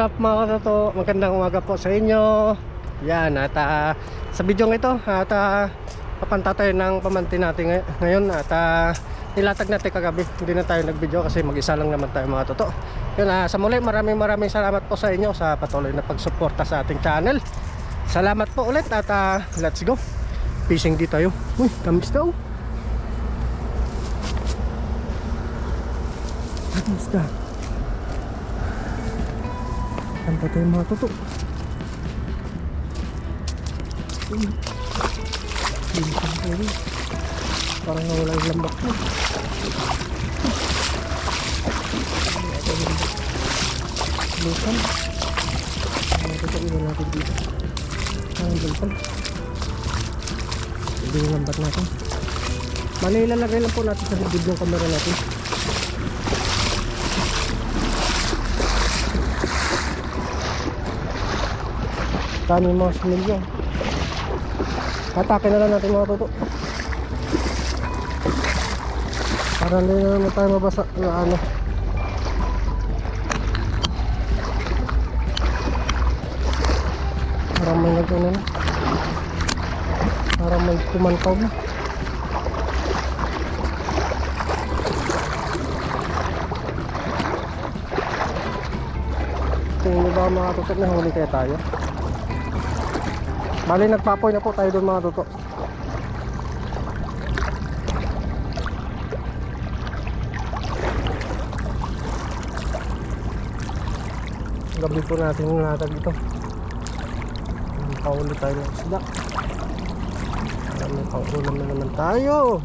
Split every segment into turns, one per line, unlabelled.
what's up mga katoto? Magandang umaga po sa inyo. Yan, at ah, sa video ito, at uh, papanta tayo ng pamantin natin ngay- ngayon at ah, nilatag natin kagabi. Hindi na tayo nag-video kasi mag-isa lang naman tayo mga toto. Yun, ah, sa muli, maraming maraming salamat po sa inyo sa patuloy na pagsuporta sa ating channel. Salamat po ulit at ah, let's go. Fishing di tayo. Uy, tamis daw. Tamis daw. Saan pa tayo mga. Bilisang tayo rin. Parang nawala yung lambak mo. Lupan. Mga toto iwan natin dito. Ang lupan. Hindi yung lambat natin. Mali ilalagay lang po natin sa video yung camera natin. Dami mga similyo. Atake na lang natin mga toto. Para hindi na naman tayo mabasa na ano. Parang may nag na. Parang may kumantaw na. Tingin ba mga toto na huli kaya tayo? Bali nagpapoy na po tayo doon mga toto. Gabi po natin natag ito. Paulit tayo ng isda. May pangulam na naman tayo.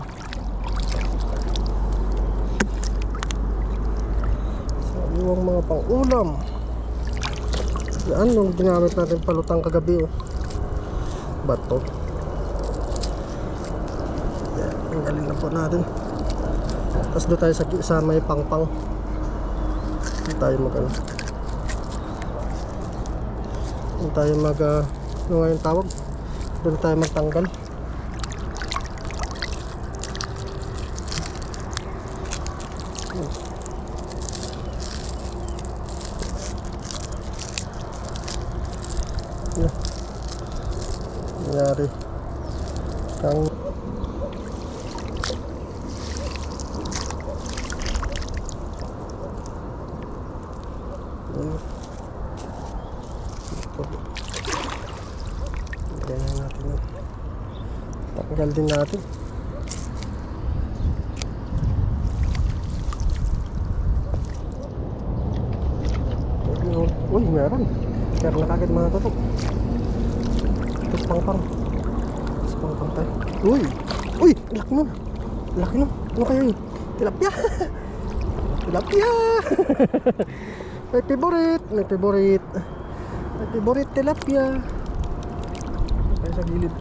Sa iwang mga pangulam. Yan yung ginamit natin palutang kagabi oh bato yan, ang galing na po natin. Tapos doon tayo sa, sa may pangpang. Doon tayo mag ano doon tayo mag uh, ano nga yung tawag? Doon tayo magtanggal. yan nangyari kang Ayun. Ito. Ganyan natin yun. Tanggal din natin. Uy, meron. Meron na kagad mga tutok. Ito pang-pang. Sa pang-pang tayo. Uy! Uy! Laki nun! Laki nun! Ano kaya yun? Tilapia! Tilapia! May favorite! May favorite! May favorite tilapia! Tayo sa gilid.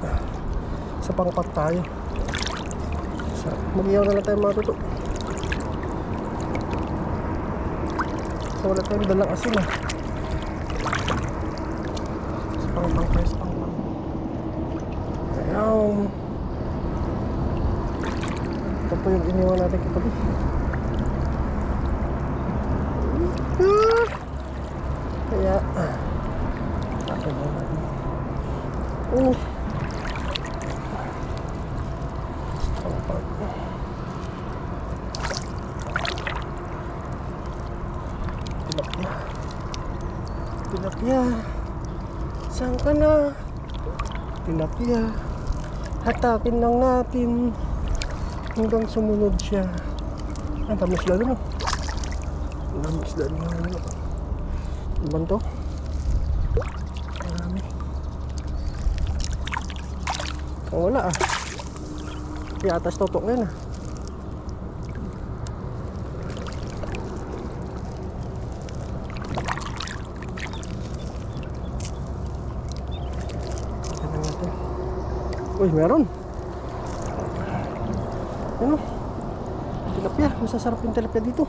Sa pang-pang tayo. Sa, mag-iyaw na lang tayo mga tuto. So wala tayong dalang asin ah. Sa pang-pang tayo sa pang-pang. Ayan. Ito po yung iniwan natin katabi. Ah! Kaya, ah. Akin lang natin. Oh. Pang-pang. Tilapia. Tilapia. Saan ka na? Tilapia. Hatakin lang natin hanggang sumunod siya. Ang tamis lalo? Ang tamis lalo no? Ibang to? Marami. Ang wala ah. Kaya atas totok na yun ah. Natin. Uy, meron. Ano? Tilapia. Masasarap yung tilapia dito.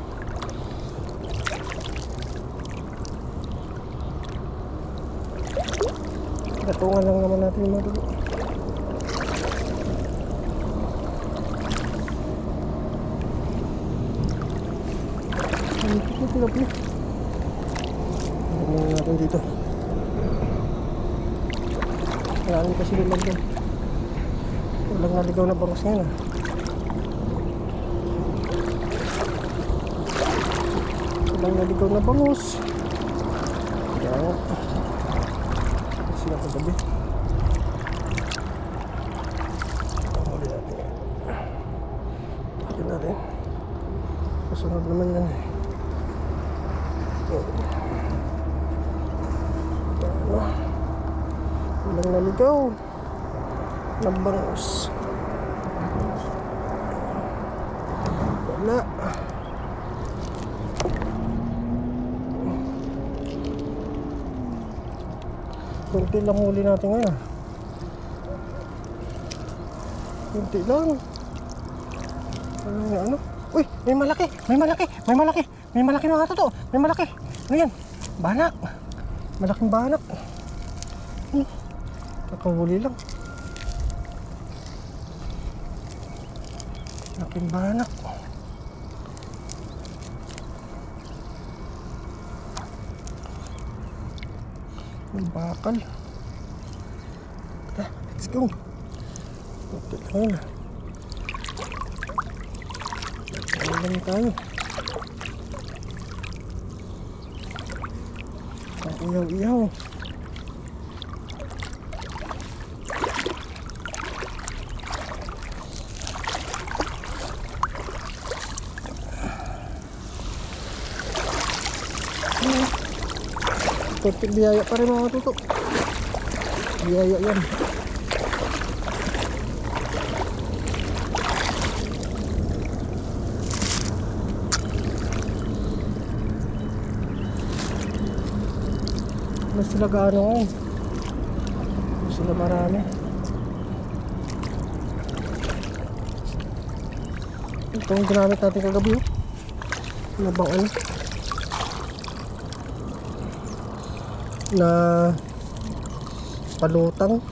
Gatungan lang naman natin yung mga dulo. Ano ito tilapia? Tingnan natin dito. Marami kasi doon. Walang naligaw na bangos ngayon ah. Walang naligaw na bangos. Kaya. Sila kagabi. Huli natin. Tignan natin. Kasunod naman yan eh. Walang naligaw. Nabangos. Wala. Kunti lang huli natin ngayon. Kunti lang. Ano nga ano? Uy, may malaki, may malaki, may malaki, may malaki mga totoo, may malaki. Ano yan? Banak. Malaking banak. Hmm. Nakahuli lang. Malaking banak. May bakal. Tara, let's go. Okay lang yun ah. Ano lang tayo? Ang iyaw-iyaw. Kunti biyaya pa rin mga tuto. Biyaya yan. Mas sila gaano ngayon. Mas sila marami. Ito yung ginamit natin kagabi. oh. Ano bang ano? Na palutang.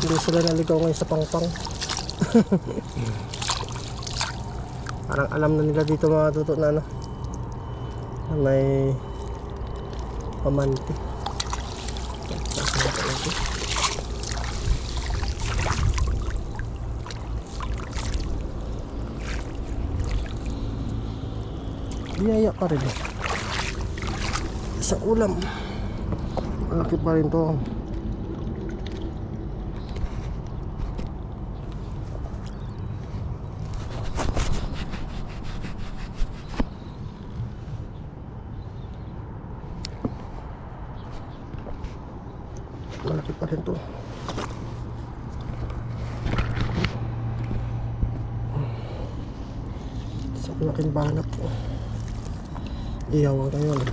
Hindi sila naligaw ngayon sa pangpang. Parang alam na nila dito mga tuto na ano. Na may pamante. Biyaya pa rin. Sa ulam. Malaki pa rin to. Malaki pa rin to. Sa malaking banat po. Iyawan kayo. Ano?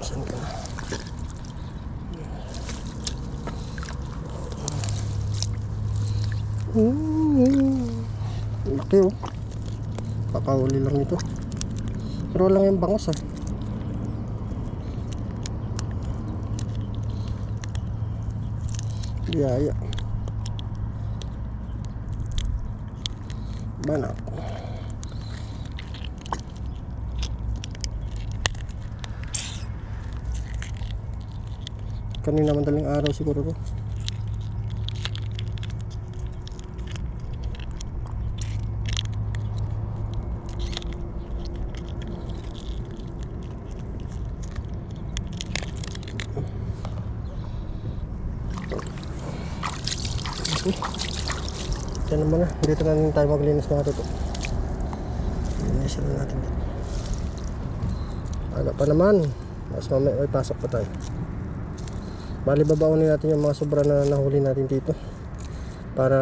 Saan ka na? Mm. Laki oh. Kakauli lang ito. Pero lang yung bangos ah. Biyaya. Banak. Kanina madaling araw siguro to. Yan naman na. Dito na rin tayo maglinis mga toto. Linis na natin dito. Aga pa naman. Mas mamaya may pasok pa tayo. Bali babaunin natin yung mga sobra na nahuli natin dito. Para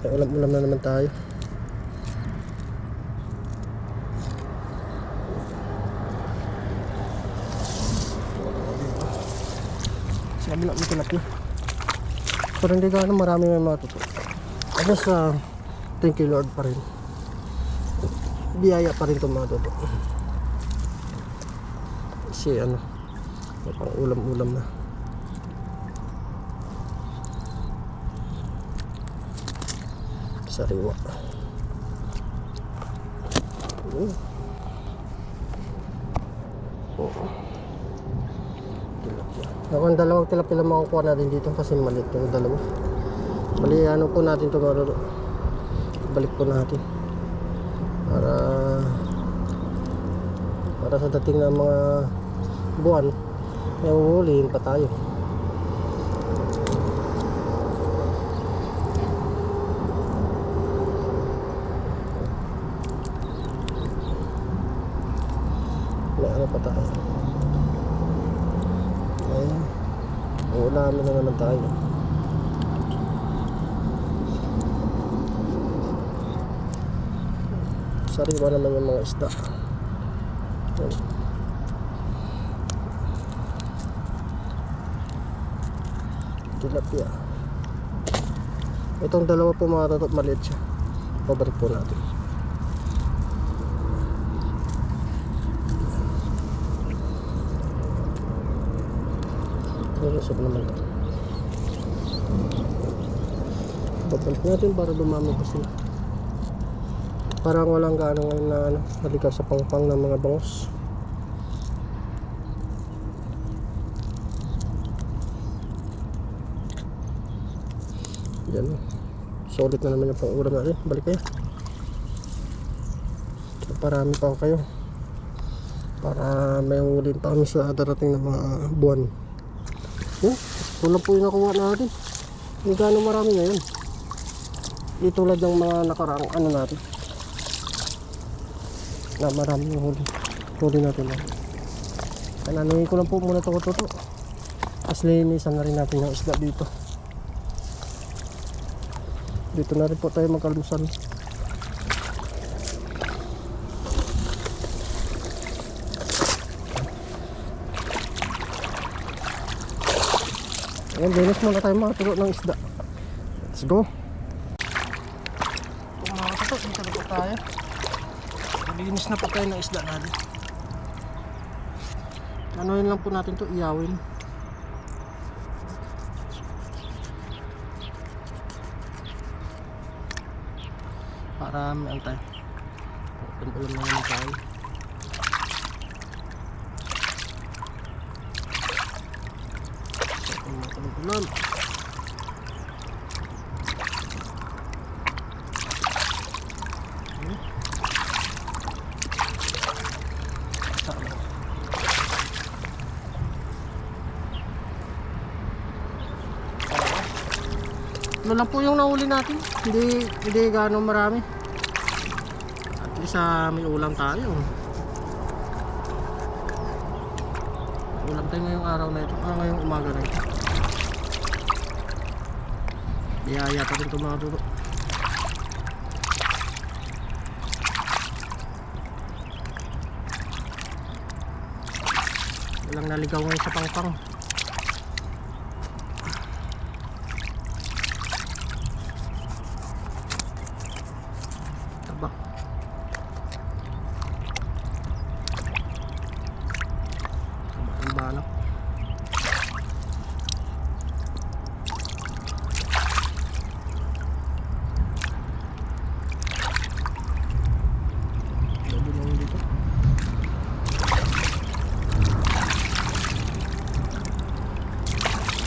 may ulam-ulam na naman tayo. Sa kabila may tilapia. Pero hindi gaano marami may. At least, ah, thank you Lord pa rin. Biyaya pa rin itong totoo. Kasi ano, pang ulam-ulam na. Sariwa. Oh. Oo. Tilapia. Ako ang dalawang tilapia lang makukuha natin dito kasi maliit yung dalawa. Bali ano po natin ito maralo. Balik po natin. Para para sa dating ng mga buwan may uhulihin pa tayo. May ano pa tayo. Ay, uulamin na naman tayo. Sariwa naman yung mga isda. Yan. Tilapia. Itong dalawa po mga tatot maliit siya. Pabalik po natin. Nilusog naman ito. Babalik natin para dumami pa sila. Parang walang gaano ngayon na ano, naligaw sa pangpang ng mga bangos. Yan. Solid na naman yung pang-ulam natin. Balik kayo. Parami pa kayo. Para may ulin pa kami sa darating na mga buwan. Yan. Lang po yung nakuha natin. Hindi gaano marami ngayon. Di tulad ng mga nakaraang ano natin. Na marami yung huli. Huli natin na. Kananuhin ko lang po muna ito ko toto. Tapos linisan na rin natin yung isda dito. Dito na rin po tayo magkalmusan. Ayan, dinis muna tayo mga turo ng isda. Let's go. Kung mga kato, dito na po tayo. Linis na po tayo ng isda natin. Anuhin lang po natin to iyawin. Para may antay. Ulam na naman tayo. Ulam. Ano lang po yung nahuli natin. Hindi, hindi gano'ng marami. At least ah, may ulam tayo. Ulam tayo ngayong araw na ito. Ah, ngayong umaga na ito. Biyaya pa rin ito mga dulo. Walang naligaw ngayon sa pangpang. Taba. Taba ang balak. Lalo na yun dito.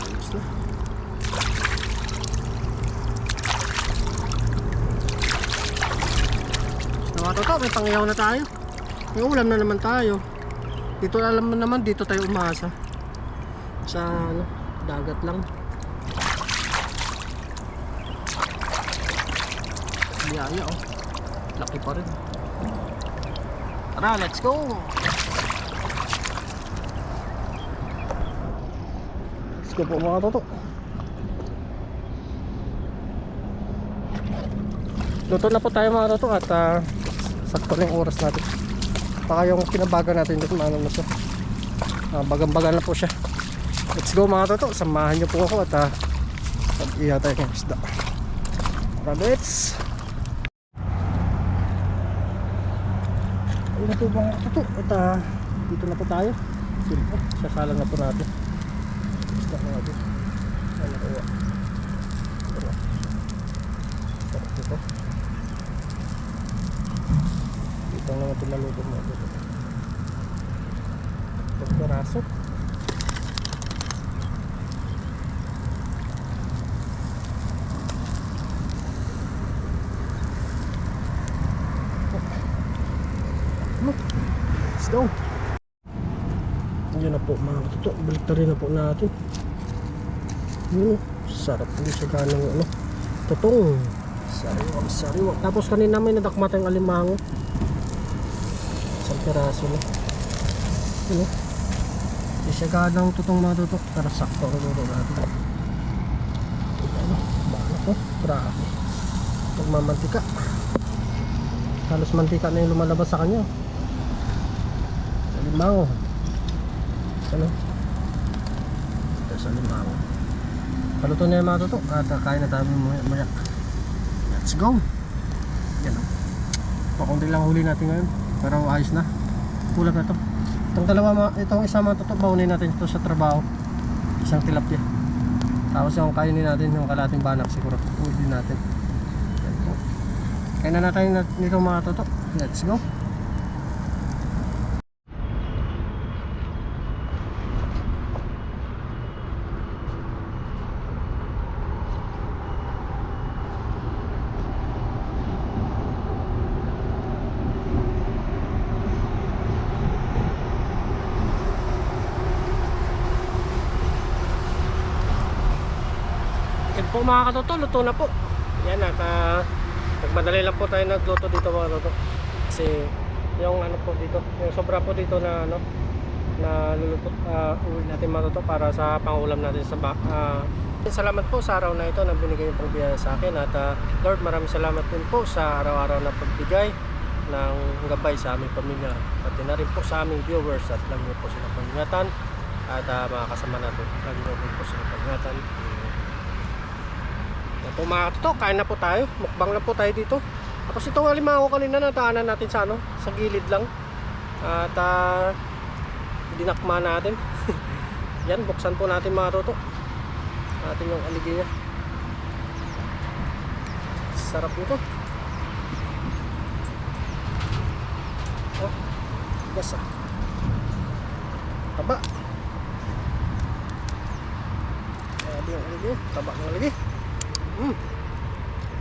Ayos na. Pangyaw na tayo. May ulam na naman tayo. Dito alam mo naman, dito tayo umasa. Sa ano, dagat lang. Biyaya oh. Laki pa rin. Tara, let's go! Let's go po mga toto. Luto na po tayo mga toto at ah, sakto na yung oras natin. Baka yung kinabagan natin dito maano na siya. Ah, bagang-baga na po siya. Let's go mga toto. Samahan niyo po ako at uh, mag-iya tayo ng isda. Tara, let's! Ayun na po mga toto. At ah, dito na po tayo. Sasalang na po natin. Isda natin. Ay, nakuha. Ito na. Sarap nito. Dito lang natin naluto mga dito. Pagkaraso. Ano? Isda. Yan na po mga katuto. Balik na rin na po natin. Yun. Sarap po siya ganang ano. Tutong. Sariwang sariwang. Tapos kanina may nadakma tayong alimango. Isang piraso na. Ano? Hindi siya ganang tutong mga tuto. Pero sakto ang luro natin. Ano? Bala ko. Grabe. Pagmamantika. Halos mantika na yung lumalabas sa kanya. Alimango. Ano? Ito sa limango. Paluto na yung mga toto at uh, kain na tayo maya maya. Let's go! Yan o. Pakunti lang huli natin ngayon. Pero ayos na. Kulang na to. Itong dalawa, itong isa mga toto, baunin natin ito sa trabaho. Isang tilapia. Tapos yung kainin natin, yung kalating banak siguro. Uwi din natin. Yan po. Kain na natin nat- nito mga toto. Let's go! Po mga katoto, luto na po. Yan at uh, nagmadali lang po tayo nagluto dito mga katoto. Kasi yung ano po dito, yung sobra po dito na ano na luluto uh, uwi natin mga katoto para sa pangulam natin sa ah, Salamat po sa araw na ito na binigay niyo pong biyaya sa akin at ah, Lord maraming salamat din po sa araw-araw na pagbigay ng gabay sa aming pamilya pati na rin po sa aming viewers at lagi po sila pangingatan at ah, mga kasama natin lagi po sila pangingatan mga katoto, kain na po tayo. Mukbang na po tayo dito. Tapos itong alimango kanina nataanan natin sa ano, sa gilid lang. At uh, dinakma natin. Yan, buksan po natin mga katoto. Natin yung aligi. Sarap nito. Oh, gas ah. Taba. Grabe yung aligi. Taba ng aligi. Mm.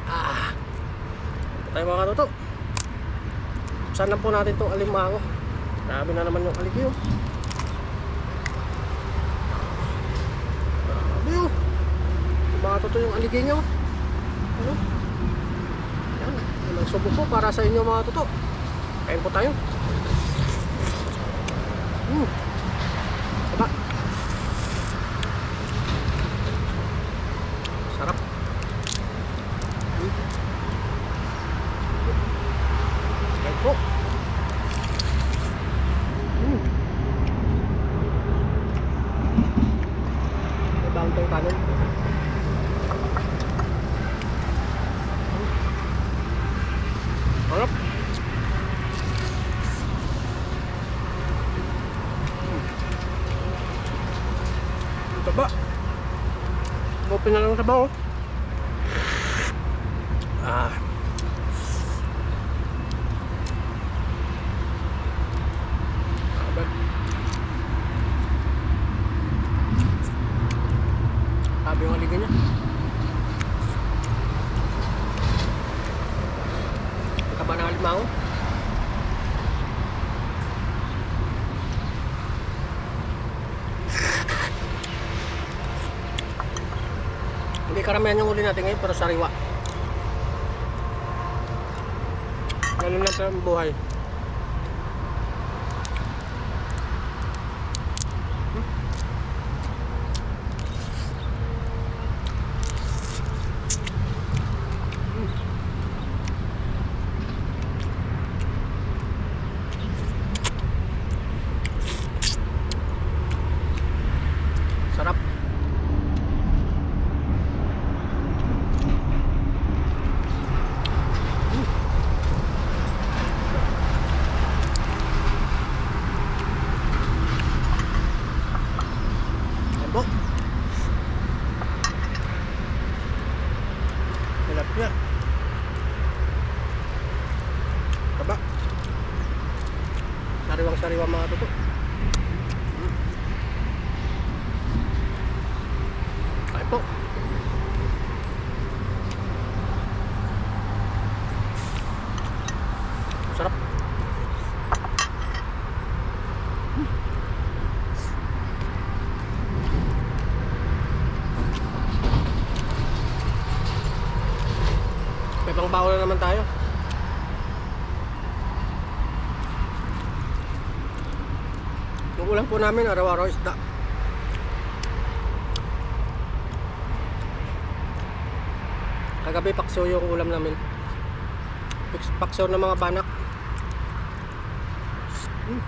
Ah. Tayo mga katoto. Saan po natin itong alimango. Grabe na naman yung aligi oh. Grabe oh. Mga katoto yung aligi nyo. Ano? Yan. Walang subo po para sa inyo mga katoto. Kain po tayo. Mm. Diba? Sarap. Kain po. Mm. May bawang tong kanin. Sarap. Taba. Open na lang sa bao. Ah. Abe. Sabi yung aligan niya. Ika ba ng alimango? Hindi karamihan yung uli natin ngayon pero sariwa. Ganun lang ang buhay. Sarap. Sariwang sariwa mga toto. Ay po. Sarap. Pangbaon na naman tayo. Yung ulam po namin, araw-araw isda. Kagabi pakso yung ulam namin. Pakso ng mga banak. Mm.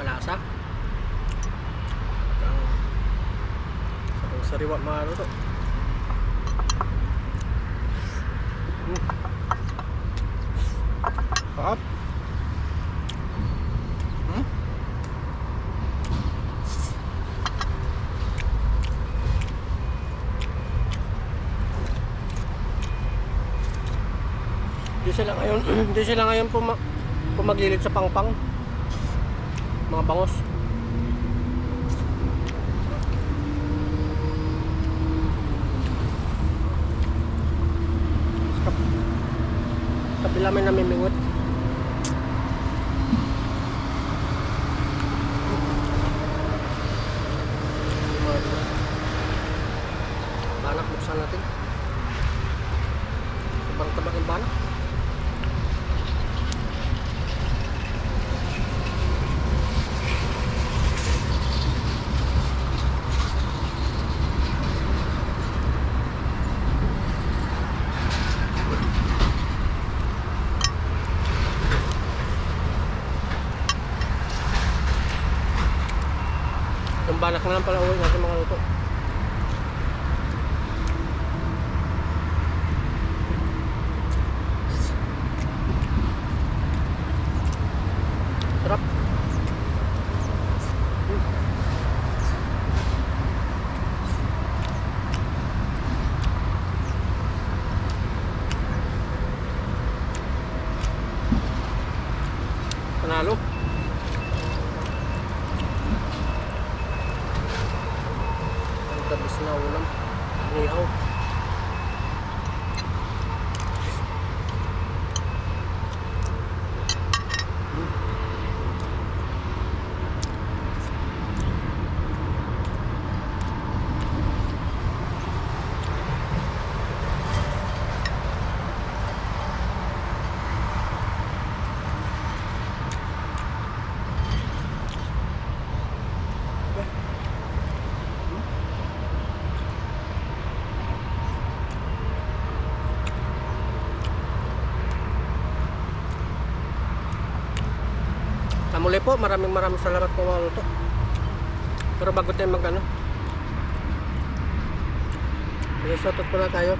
Malasa. Ang sarang sariwa mga ano to. Mm. Sarap. Hmm? Di sila ngayon, di sila ngayon puma, pumagilid sa pangpang. Mga bangos. Sa Kabila may namimingot. Banak buksan natin. Sobrang taba ng banak. Banak na lang pala uwi natin mga luto. Sarap. Panalo. Ang tabis na ulam. Nihaw. Sa muli po, maraming maraming salamat po mga luto. Pero bago tayo mag ano, Risotot po na tayo.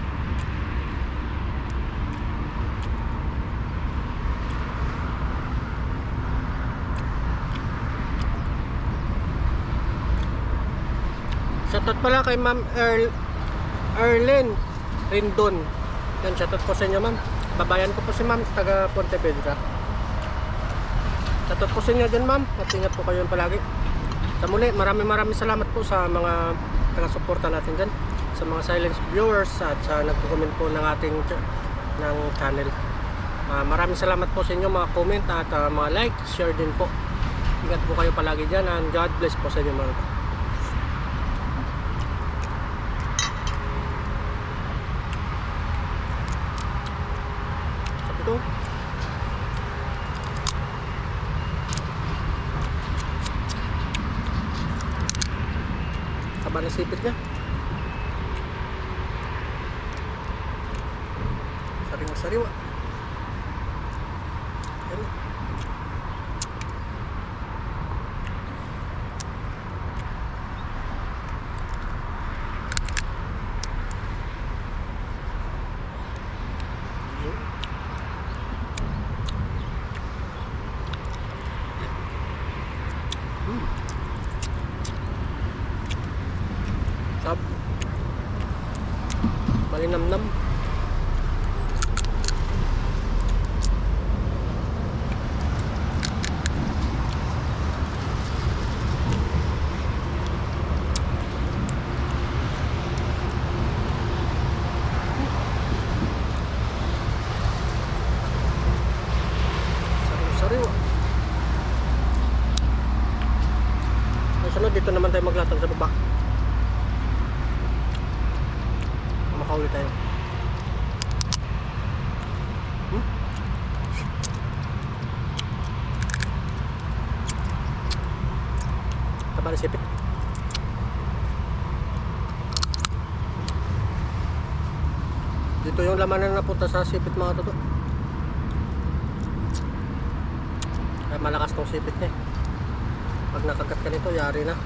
Shoutout pala kay Ma'am Earl Erlen Rindon. Yan, shoutout po sa inyo ma'am. Babayan ko po si ma'am, taga Pontevedra. Sa inyo dyan ma'am. At ingat po kayo palagi. Sa muli, maraming maraming salamat po sa mga taga-suporta natin dyan. Sa mga silent viewers at sa nagko-comment po ng ating ng channel. Ah, maraming salamat po sa inyo mga comment at ah, mga like, share din po. Ingat po kayo palagi dyan and God bless po sa inyo mga Taba nằm nằm sipit. Dito yung laman na napunta sa sipit mga toto. Kaya malakas tong sipit niya. Pag nakagat ka nito, yari na.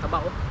Taba oh.